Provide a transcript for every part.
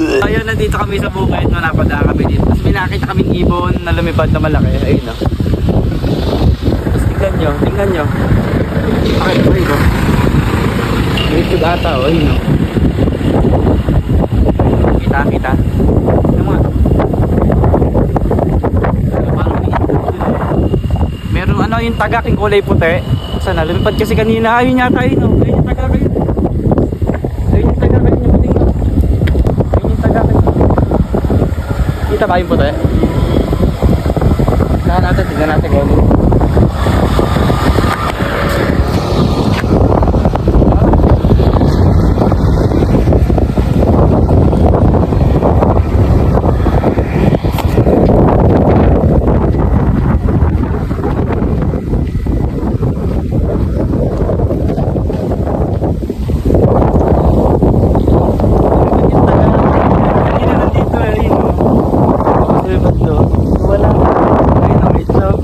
Ayun, nandito kami sa bukid, no, napadaan kami dito. Tapos may nakita kaming ibon na lumipad na malaki. Ayun, no. Tapos tingnan nyo, tingnan nyo. Bakit ba ito? Lumipad ata, oh, ayun, no. Kita, kita. Ano dun, eh. Meron ano yung tagak yung kulay puti. Sana lumipad kasi kanina. Ayun yata yun, no. Ayun yung tagak ayun. Ayun yung tagak ayun yung puting, no. Ayun yung tagak ayun. Kita ba yung puti? Tignan natin, tignan natin ano. Yung tagak. Kanina nandito eh, ayun, no. Lumipad to. Wala. Ayun, no, may itlog.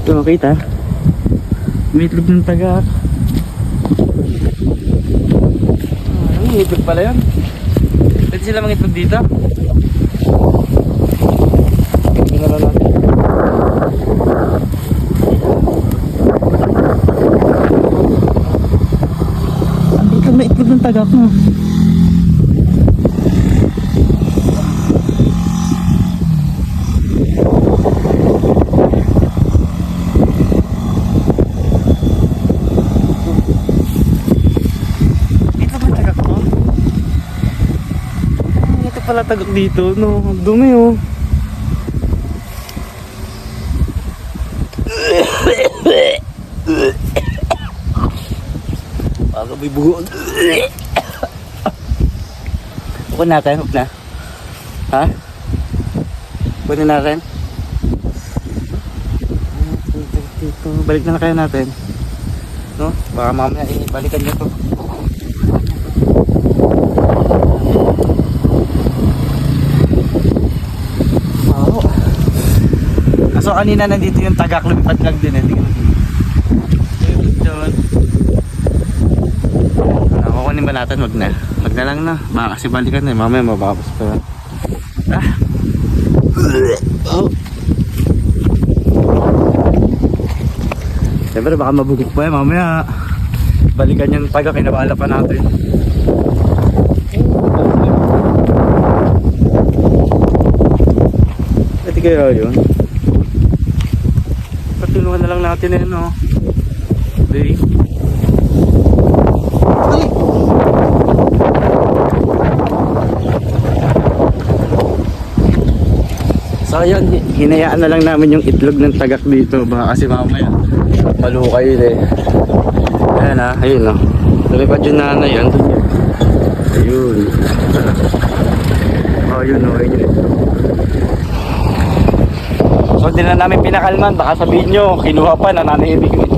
Ito, makita. May itlog ng tagak. Ah, may itlog pala yun. Pwede sila mangitlog dito. Tingnan na natin. Ang itlog na itlog ng tagak mo. Ito ba tagak mo? Ah, Ito pala tagak dito, no? Dumi, oh. Bago may bugo. Huwag natin, huwag na. Ha? Huwag na natin. Balik na na kayo natin. No? Baka mamaya eh, balikan nyo to. Kaso kanina nandito yung tagak lumipad lang din eh. Doon. Ano, kukunin ba natin? Wag na. Wag na lang na. Baka kasi balikan na eh. Mamaya mababas pa. Ah. Oh. Siyempre baka mabugok pa eh. Mamaya balikan yung taga. Kinabala pa natin. Pwede kaya yun? Patulungan na lang natin eh, no? Day. Ay! So yun, hinayaan na lang namin yung itlog ng tagak dito. Baka kasi mamaya malukay yun eh. Ayan ah, ayun no. Lumipad yung nanay, andun yun. Ayun. Oh, yun oh, ayun hindi na namin pinakalman, baka sabihin nyo, kinuha pa, nananahimik